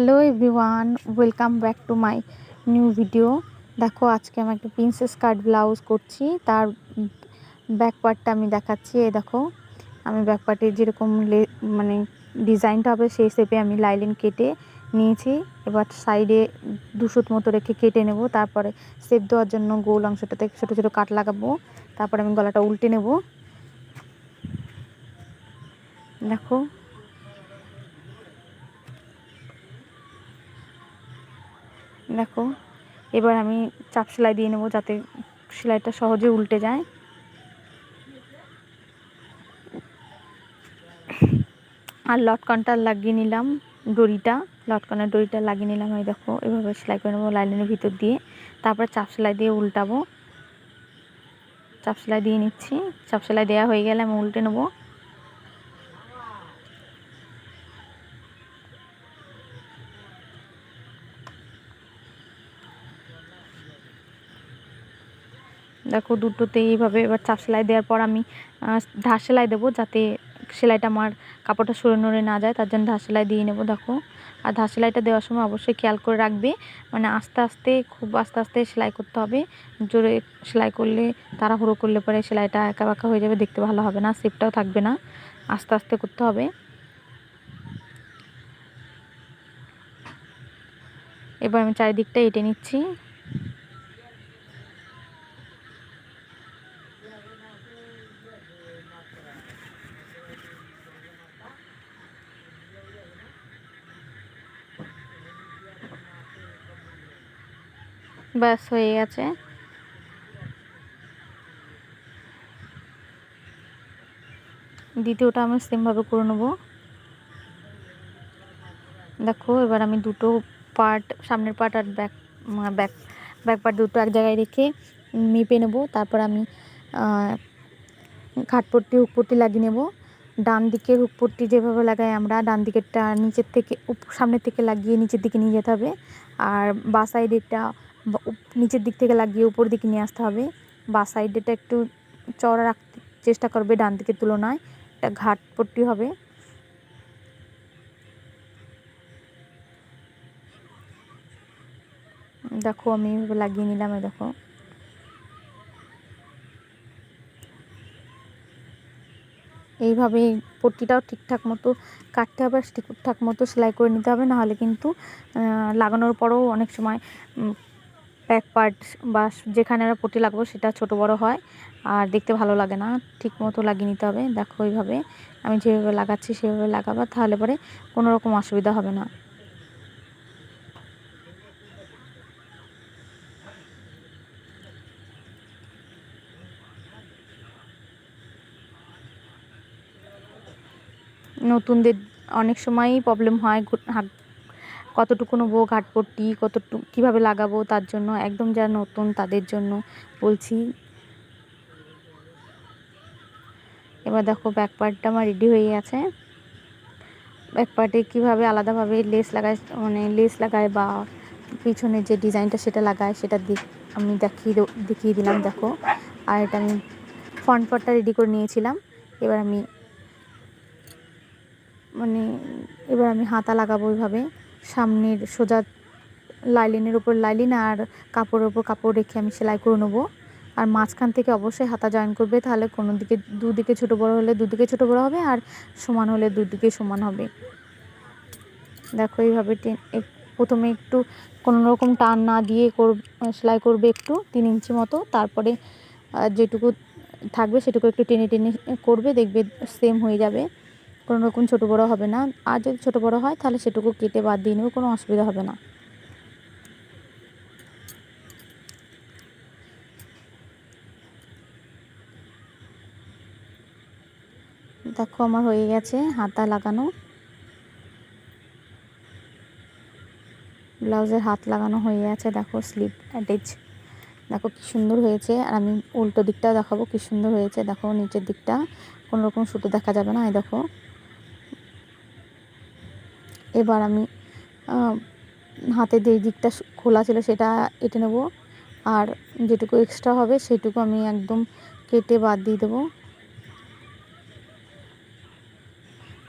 Hello everyone, welcome back to my new video. দেখো, আজকে আমি একটা প্রিন্সেস কাট ব্লাউজ করছি। তার ব্যাক পার্টটা আমি দেখাচ্ছি। এই দেখো, আমি ব্যাক পার্টে যেরকম মানে ডিজাইনটা হবে সেই শেপে আমি লাইলিন কেটে নিয়েছি। এবার সাইডে দুশুত মতো রেখে কেটে নেব। তারপরে সেপ দেওয়ার জন্য গোল অংশটাতে ছোটো ছোটো কাট লাগাবো। তারপরে আমি গলাটা উল্টে নেব। দেখো দেখো এবার আমি চাপ সেলাই দিয়ে নেব যাতে সেলাইটা সহজে উল্টে যায়। আর লটকনটা লাগিয়ে নিলাম দড়িটা। লটকনের দড়িটা লাগিয়ে নিলাম, এই দেখো, এভাবে সেলাই করে নেব লাইনের ভিতর দিয়ে। তারপর চাপ সেলাই দিয়ে উল্টাবো। চাপ সেলাই দিয়ে নিচ্ছি। চাপ সেলাই দেওয়া হয়ে গেলে আমি উল্টে নেব। দেখো দুটোতে এইভাবে এবার চাপ সেলাই দেওয়ার পর আমি ধার সেলাই দেবো যাতে সেলাইটা আমার কাপড়টা সরে নড়ে না যায়, তার জন্য ধার সেলাই দিয়ে নেব, দেখো। আর ধার সেলাইটা দেওয়ার সময় অবশ্যই খেয়াল করে রাখবে মানে আস্তে আস্তে, খুব আস্তে আস্তে সেলাই করতে হবে। জোরে সেলাই করলে, তাড়াহুড়ো করলে পরে সেলাইটা একা বাঁকা হয়ে যাবে, দেখতে ভালো হবে না সেপটাও থাকবে না। আস্তে আস্তে করতে হবে। এবার আমি চারিদিকটা এঁটে নিচ্ছি। ব্যাস হয়ে গেছে। দ্বিতীয়টা আমি সেমভাবে করে নেব। দেখো, এবার আমি দুটো পার্ট সামনের পার্ট আর ব্যাক ব্যাক ব্যাক পার্ট দুটো এক জায়গায় রেখে মেপে নেব। তারপর আমি ঘাটপট্টি, হুকপট্টি লাগিয়ে নেব। ডান দিকের হুকপট্টি যেভাবে লাগাই আমরা, ডান দিকেরটা নিচের থেকে সামনের থেকে লাগিয়ে নিচের দিকে নিয়ে যেতে হবে। আর বা সাইডেরটা নিচের দিক থেকে লাগিয়ে উপর দিকে নিয়ে আসতে হবে বা সাইডেটা একটু চড়া রাখতে চেষ্টা করবে ডান দিকের তুলনায়। একটা ঘাট পট্টি হবে। দেখো, আমি এভাবে লাগিয়ে নিলাম দেখো। এইভাবে পট্টিটাও ঠিকঠাক মতো কাটতে হবে ঠিকঠাক মতো সেলাই করে নিতে হবে। নাহলে কিন্তু লাগানোর পরেও অনেক সময় ব্যাক পার্ট বা যেখানে আমরা পট্টি লাগবো সেটা ছোট বড় হয়। আর দেখতে ভালো লাগে না ঠিক মতো লাগিয়ে নিতে হবে। দেখো ওইভাবে, আমি যেভাবে লাগাচ্ছি সেভাবে লাগাবো, তাহলে পরে কোনো রকম অসুবিধা হবে না। নতুনদের অনেক সময়ই প্রবলেম হয় কতটুকু নেব ঘাটপট্টি কতটুকু, কীভাবে লাগাবো তার জন্য, একদম যারা নতুন তাদের জন্য বলছি। এবার দেখো ব্যাক পার্টটা আমার রেডি হয়ে গেছে। ব্যাক পার্টে কীভাবে আলাদাভাবে লেস লাগায় মানে লেস লাগায় বা পিছনে যে ডিজাইনটা সেটা লাগায়, সেটা আমি দেখিয়ে দেখিয়ে দিলাম, দেখো। আর এটা আমি ফ্রন্ট পার্টটা রেডি করে নিয়েছিলাম। এবার আমি মানে এবার আমি হাতা লাগাবো ওইভাবে। সামনের সোজা লাইলিনের উপর লাইলিন আর কাপড়ের উপর কাপড় রেখে আমি সেলাই করে নেব। আর মাঝখান থেকে অবশ্যই হাতা জয়েন করবে, তাহলে কোনো দিকে, দুদিকে ছোটো বড়ো হলে দুদিকে ছোটো বড়ো হবে আর সমান হলে দুদিকে সমান হবে। দেখো এইভাবে প্রথমে একটু কোনো রকম টান না দিয়ে কর, সেলাই করবে একটু তিন ইঞ্চি মতো, তারপরে যেটুকু থাকবে সেটুকু একটু টেনে টেনে করবে, দেখবে সেম হয়ে যাবে। কোনো রকম ছোটো বড়ো হবে না। আর যদি ছোটো বড়ো হয়, তাহলে সেটুকু কেটে বাদ দিয়ে নেবে, কোনো অসুবিধা হবে না। দেখো, আমার হয়ে গেছে হাতা লাগানো। ব্লাউজের হাত লাগানো হয়ে গেছে, দেখো, স্লিপ অ্যাটেচ দেখো, কি সুন্দর হয়েছে। আর আমি উল্টো দিকটাও দেখাবো, কি সুন্দর হয়েছে। দেখো, নিচের দিকটা, কোনো রকম সুতো দেখা যাবে না, এই দেখো। এবার আমি হাতে যে দিকটা খোলা ছিল সেটা এঁটে নেব। আর যেটুকু এক্সট্রা হবে সেটুকু আমি একদম কেটে বাদ দিয়ে দেবো।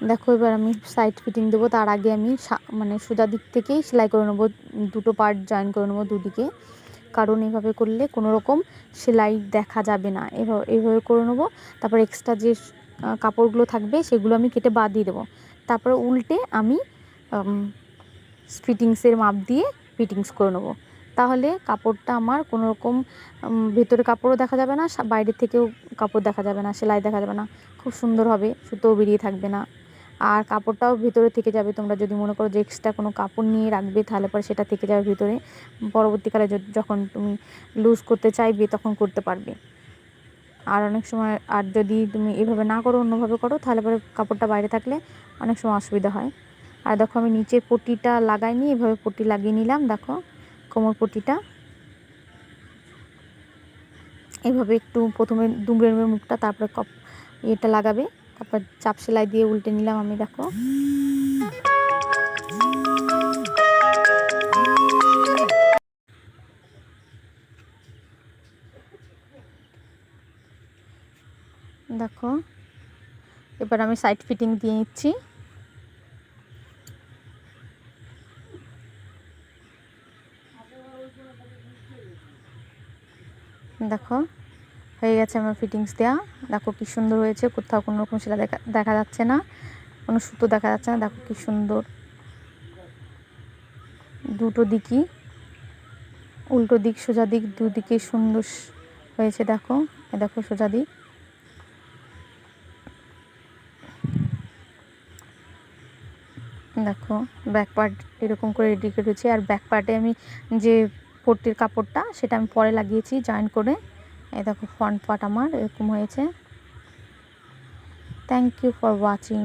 দেখো এবার আমি সাইড ফিটিং দেবো। তার আগে আমি মানে সোজা দিক থেকেই সেলাই করে নেব। দুটো পার্ট জয়েন করে নেব দুদিকে। কারণ এভাবে করলে কোনো রকম সেলাই দেখা যাবে না। এভাবে এইভাবে করে নেব। তারপর এক্সট্রা যে কাপড়গুলো থাকবে সেগুলো আমি কেটে বাদ দিয়ে দেবো। তারপরে উল্টে আমি ফিটিংসের মাপ দিয়ে ফিটিংস করে নেব। তাহলে কাপড়টা আমার কোনো রকম ভেতরে কাপড়ও দেখা যাবে না, সা- বাইরে থেকেও কাপড় দেখা যাবে না, সেলাই দেখা যাবে না। খুব সুন্দর হবে, সুতোও বেরিয়ে থাকবে না। আর কাপড়টাও ভিতরে থেকে যাবে, তোমরা যদি মনে করো যে এক্সট্রা কোনো কাপড় নিয়ে রাখবে, তাহলে পরে সেটা থেকে যাবে ভিতরে। পরবর্তীকালে যখন তুমি লুজ করতে চাইবে, তখন করতে পারবে। আর অনেক সময়, আর যদি তুমি এভাবে না করো, অন্যভাবে করো, তাহলে পরে কাপড়টা বাইরে থাকলে অনেক সময় অসুবিধা হয়। আর দেখো আমি নিচের পট্টিটা লাগাইনি এভাবে পট্টি লাগিয়ে নিলাম, দেখো কোমর পট্টিটা এভাবে একটু প্রথমে দুমড়ে মুখটা, তারপরে কপ এটা লাগাবে, তারপর চাপ সেলাই দিয়ে উল্টে নিলাম আমি, দেখো। দেখো, এবার আমি সাইড ফিটিং দিয়ে নিচ্ছি। দেখো, হয়ে গেছে আমার ফিটিংস দেওয়া দেখো কি সুন্দর হয়েছে, কোথাও কোনো রকম সেটা দেখা দেখা যাচ্ছে না। কোনো সুতো দেখা যাচ্ছে না, দেখো কি সুন্দর। দুটো দিকই, উল্টো দিক সোজা দিক, দুদিকে সুন্দর হয়েছে দেখো। দেখো সোজা দিক। দেখো ব্যাক পার্ট এরকম করে রেডি করেছি আর ব্যাক পার্টে আমি যে পট্টির কাপড়টা, সেটা আমি পরে লাগিয়েছি জয়েন করে। এই দেখো ফ্রন্ট পার্ট আমার এরকম হয়েছে। Thank you for watching